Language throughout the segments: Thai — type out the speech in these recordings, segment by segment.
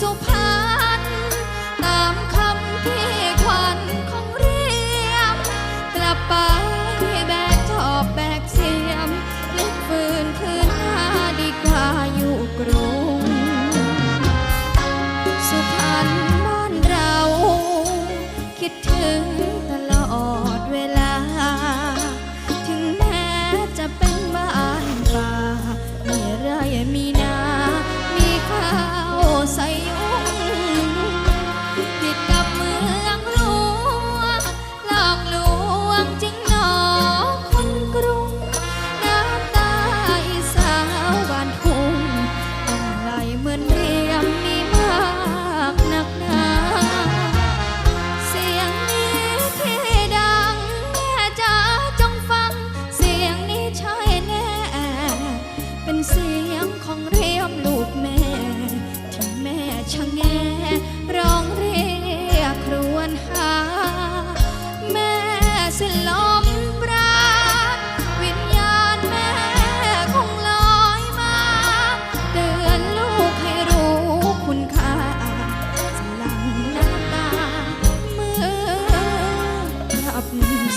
สุพรรณตามคำที่ขวัญของเรียม กลับไปแบกชอบแบกเสียมพลิกฟื้นคืนหาดีกาอยู่กรุง สุพรรณบ้านเรา คิดถึงตล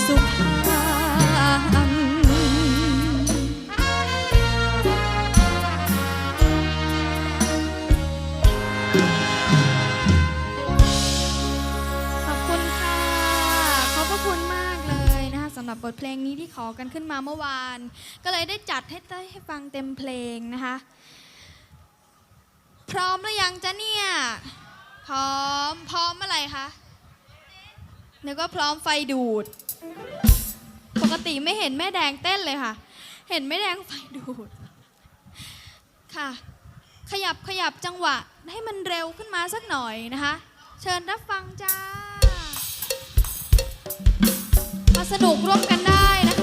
สุขามขอบคุณค่ะ ขอบพระคุณมากเลยนะคะสำหรับบทเพลงนี้ที่ขอกันขึ้นมาเมื่อวาน ก็เลยได้จัดให้เต้ให้ฟังเต็มเพลงนะคะ พร้อมหรือยังจ๊ะเนี่ย พร้อม พร้อมอะไรคะ นึกว่าพร้อมไฟดูด ปกติไม่เห็นแม่แดงเต้นเลยค่ะ เห็นแม่แดงไฟดูด ค่ะ ขยับขยับจังหวะ ให้มันเร็วขึ้นมาสักหน่อยนะคะ เชิญรับฟังจ้า มาสนุกร่วมกันได้นะคะ